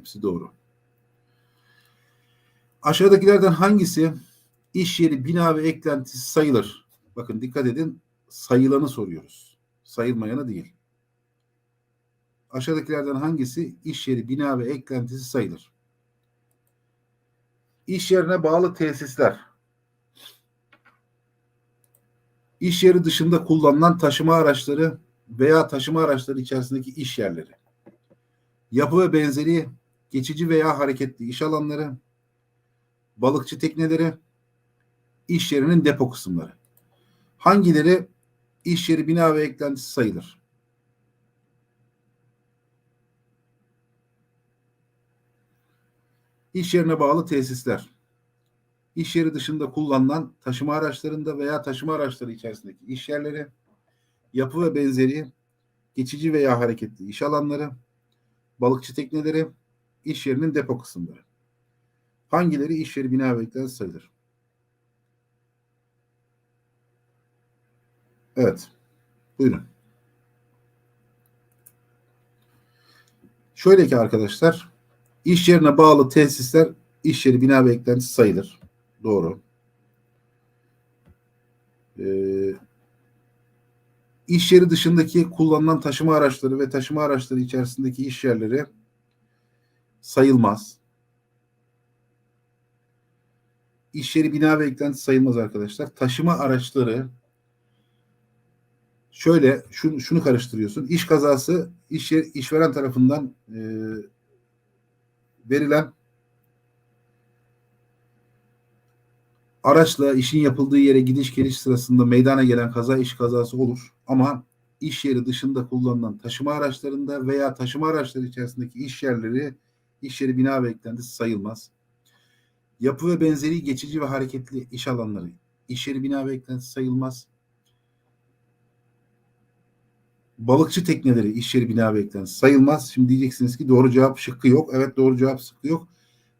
Hepsi doğru. Aşağıdakilerden hangisi iş yeri, bina ve eklentisi sayılır? Bakın dikkat edin sayılanı soruyoruz. Sayılmayanı değil. Aşağıdakilerden hangisi iş yeri, bina ve eklentisi sayılır? İş yerine bağlı tesisler. İş yeri dışında kullanılan taşıma araçları veya taşıma araçları içerisindeki iş yerleri. Yapı ve benzeri geçici veya hareketli iş alanları, balıkçı tekneleri, iş yerinin depo kısımları. Hangileri iş yeri, bina ve eklentisi sayılır? İş yerine bağlı tesisler. İş yeri dışında kullanılan taşıma araçlarında veya taşıma araçları içerisindeki iş yerleri, yapı ve benzeri geçici veya hareketli iş alanları, balıkçı tekneleri, iş yerinin depo kısımları. Hangileri iş yeri, bina ve sayılır? Evet. Buyurun. Şöyle ki arkadaşlar, iş yerine bağlı tesisler iş yeri, bina ve sayılır. Doğru. Ee, iş yeri dışındaki kullanılan taşıma araçları ve taşıma araçları içerisindeki iş yerleri sayılmaz. İş yeri, bina ve eklentisi sayılmaz arkadaşlar. Taşıma araçları şöyle şunu, şunu karıştırıyorsun. İş kazası iş yer, işveren tarafından e, verilen araçla işin yapıldığı yere gidiş geliş sırasında meydana gelen kaza iş kazası olur. Ama iş yeri dışında kullanılan taşıma araçlarında veya taşıma araçları içerisindeki iş yerleri iş yeri bina ve eklentisi sayılmaz. Yapı ve benzeri geçici ve hareketli iş alanları iş yeri bina ve eklentisi sayılmaz. Balıkçı tekneleri iş yeri bina ve eklentisi sayılmaz. Şimdi diyeceksiniz ki doğru cevap şıkkı yok. Evet doğru cevap şıkkı yok.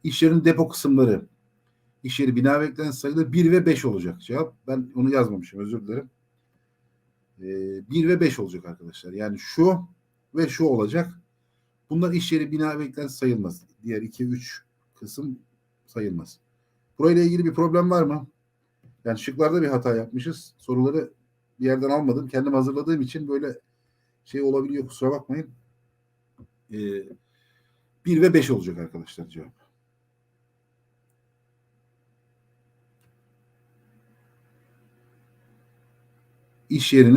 İş yerinin depo kısımları iş yeri bina ve eklentisi sayılır. 1 ve 5 olacak cevap. Ben onu yazmamışım özür dilerim. Ee, 1 ve 5 olacak arkadaşlar. Yani şu ve şu olacak. Bunlar iş yeri bina ve eklentisi sayılmaz. Diğer 2 3 kısım sayılmaz. Burayla ilgili bir problem var mı? Yani şıklarda bir hata yapmışız. Soruları bir yerden almadım. Kendim hazırladığım için böyle şey olabiliyor kusura bakmayın. Ee, 1 ve 5 olacak arkadaşlar cevap. İş yerinin